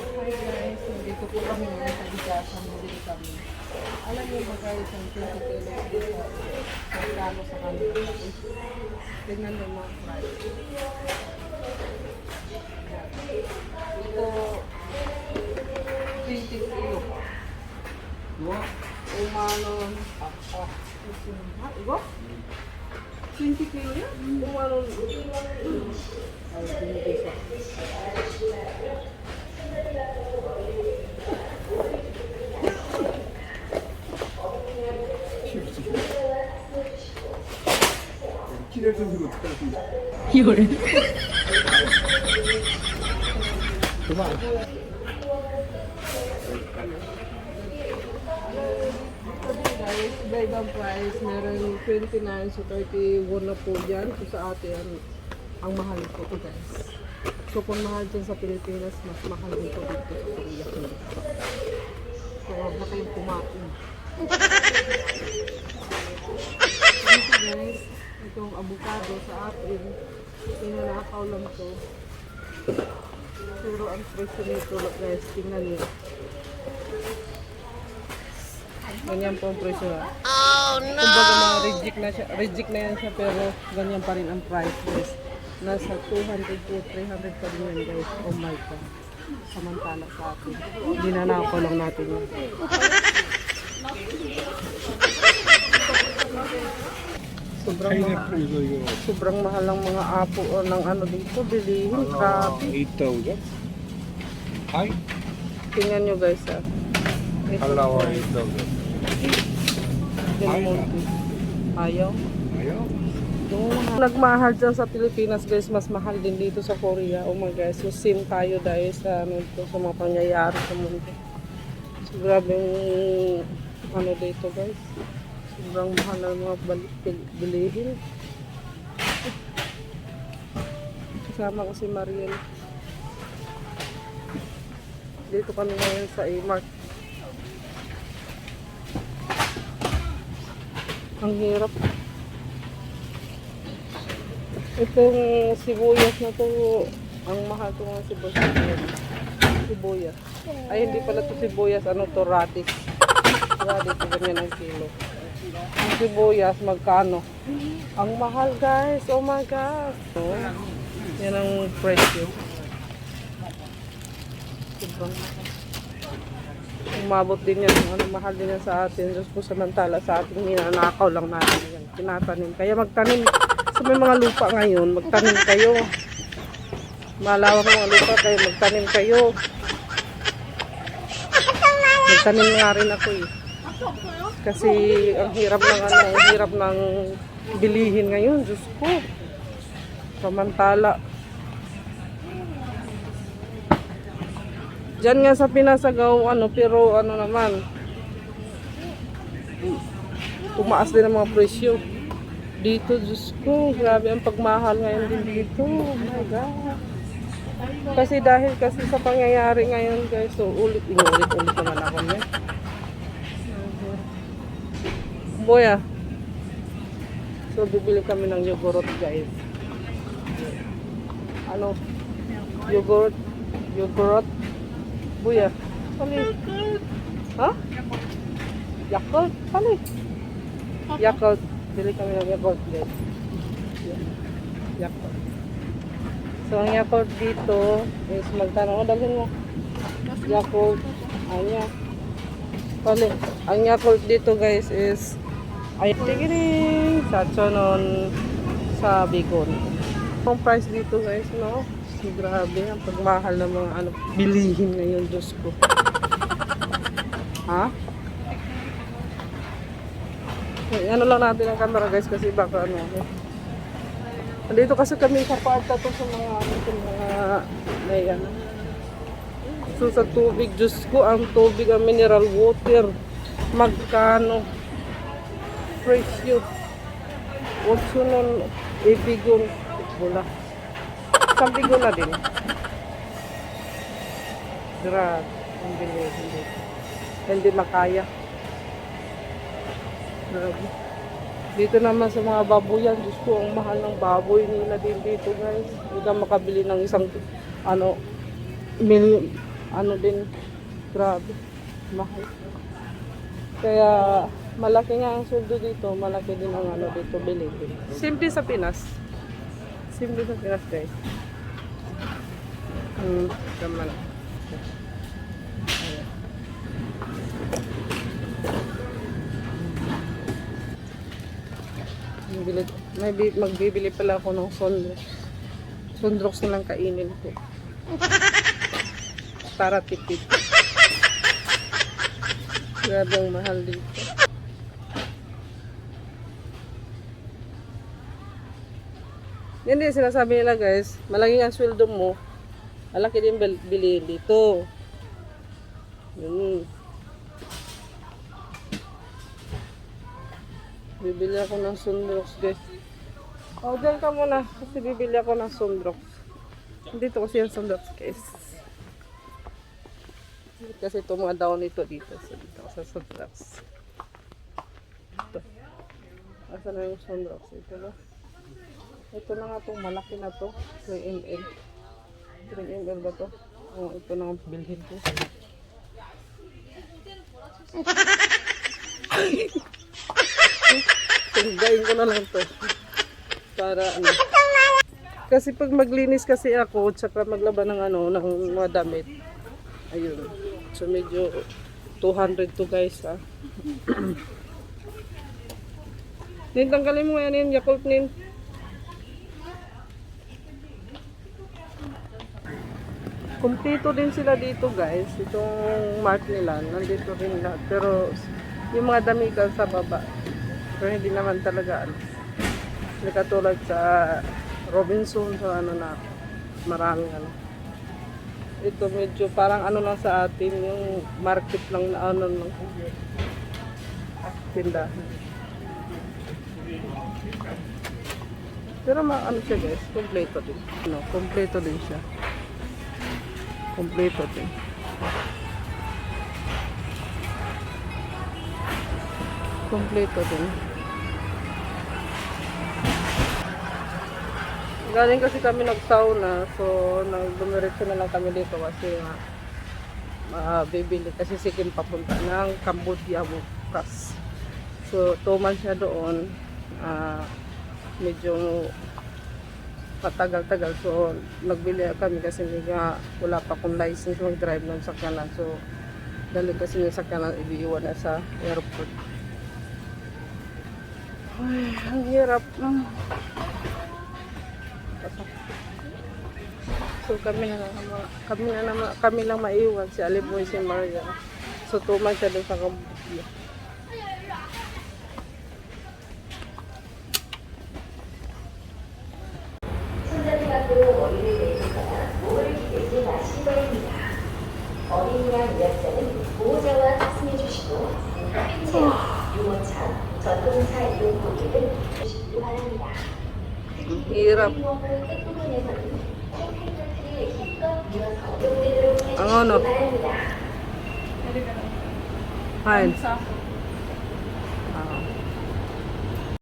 Hi guys, nandito po kami ngayon sa Bigasan, bumili kami. Alam niyo ba guys, ang 20 kilos dito, sa kanila. Tingnan niyo mga price. Ito, 20 kilo. Umanon, ako. Iba? 20 kilo yan? Umanon, ay, 20 peso. 키를 좀 들고 있다. 그만. Sabi guys, iba-ibang price. Meron 29 so 31 na po dyan. So sa atin, ang mahal po ito guys. So kung mahal dyan sa Pilipinas, mas mahal dito dito sa Korea. So huwag na kayong kumain. Dito guys, itong avocado sa atin, pinanakaw lang to. Pero ang presyo nito guys, tingnan niyo. Ganyan po ang presyo. Oh no! Kumbaga mga reject na siya, reject na yan siya pero ganyan pa rin ang price guys nasa 200 to 300 pa rin yan guys. Oh my God. Samantala sa atin. Dinanako lang natin yun. sobrang mahal. Sobrang mahal ng mga apo o ng ano dito. Bilihin, grabe. 8,000. Hi. Tingnan nyo guys ah. Halawa 8,000. Ayaw. Ayaw. Yung nagmahal dyan sa Pilipinas guys, mas mahal din dito sa Korea. Oh my guys, so sim tayo dahil sa, ano, ito, sa mga pangyayari sa mundo. So grabe yung ano dito guys. Sobrang mahal ng mga bal- bil- bilihin. Kasama ko si Mariel. Dito kami ngayon sa A-Mart. Ang hirap. Itong sibuyas na to, ang mahal to ng sibuyas. Sibuyas. Ay, hindi pala to sibuyas, ano to, radis. Radis, ganyan ang kilo. Ang sibuyas, magkano? Ang mahal guys, oh my gosh. So, yan ang presyo. Sobrang. Umabot din yan, ano, mahal din yan sa atin. Diyos po samantala sa atin, ninanakaw lang natin yan. Tinatanim. Kaya magtanim, sa may mga lupa ngayon, magtanim kayo. Malawak mga lupa kayo, magtanim kayo. Magtanim nga rin ako eh. Kasi ang hirap ng ano, ang hirap ng bilihin ngayon, Diyos ko. Samantala. Diyan nga sa Pinasagaw, ano, pero ano naman, tumaas din ang mga presyo. Dito, Diyos ko, grabe ang pagmahal ngayon din dito. Oh my God. Kasi dahil kasi sa pangyayari ngayon guys, so ulit, inulit-ulit naman ako niya. Boya. So bibili kami ng yogurt guys. Ano? Yogurt. Yogurt. Buya. Pali. Ha? Yakult. Pali. Yakult. Bili kami ng Yakult guys. Yakult. So ang Yakult dito is magtanong. O, dalhin mo. Yakult. Anya. Pali. Ang Yakult dito guys is ay tigiring sa Chonon sa Bicol. Ang price dito guys, no? Grabe, ang pagmahal ng mga ano, bilihin ngayon, Diyos ko. Ha? Eh, ano lang natin ang camera guys kasi baka ano. Eh. Dito kasi kami sa part na to sa mga ano, sa mga may ano. So sa tubig, Diyos ko, ang tubig, ang mineral water, magkano? Presyo. Huwag sunon, ibigon, bula. Sambigon na din. Grabe, ang bilis, hindi. Hindi makaya. Grabe. Dito naman sa mga baboyan, Diyos ko, ang mahal ng baboy nila din dito, guys. Hindi ka makabili ng isang, ano, mil, ano din, grabe, mahal. Kaya malaki nga ang sweldo dito, malaki din ang ano dito bilihin. Simple sa Pinas. Simple sa Pinas guys. Hmm, tama Bibili, may bi- magbibili pala ako ng sondrox. Sondrox na lang kainin ko. Para tipid. Grabe ang mahal dito. Hindi, sinasabi nila guys, malaki ang sweldo mo, malaki din bil- bilihin dito. Yun. Bibili ako ng Sundrox guys. Oh, dyan ka muna. Kasi bibili ako ng Sundrox. Dito kasi yung Sundrox guys. Kasi ito down ito dito. So, dito sa Sundrox. Ito. Asa na yung Sundrox? Ito ba? Ito na nga itong malaki na to. 3 ml. 3 ml ba to? Oh, ito na ang bilhin ko. Tunggayin ko na lang to. Para ano. Kasi pag maglinis kasi ako, tsaka maglaban ng ano, ng mga damit. Ayun. So medyo 200 to guys ha. Nin, tanggalin mo yan yung Yakult nin. Kumpleto din sila dito guys. Itong mark nila, nandito rin lahat. Pero yung mga damigal sa baba. Pero hindi naman talaga ano. Hindi katulad sa Robinson sa ano na maraming ano. Ito medyo parang ano lang sa atin yung market lang na ano lang tindahan. Pero ma ano siya guys, kompleto din. No, kompleto din siya. Kompleto din. Kompleto din. Galing kasi kami nag-sauna, so nagdumiretso na lang kami dito kasi nga ah, bibili kasi sikim papunta ng Cambodia bukas. So, months siya doon. ah, medyo patagal-tagal. So, nagbili kami kasi nga wala pa akong license mag-drive ng sakyanan. So, dali kasi yung sakyanan ibiiwan na sa airport. Ay, ang hirap. Mm. So kami na lang, kami na naman, kami lang maiwan si Aliboy si Maria. So tuman siya doon sa 바랍니다. 어린이랑 바랍니다. Ang hirap. Ang ano? Kain. Kain.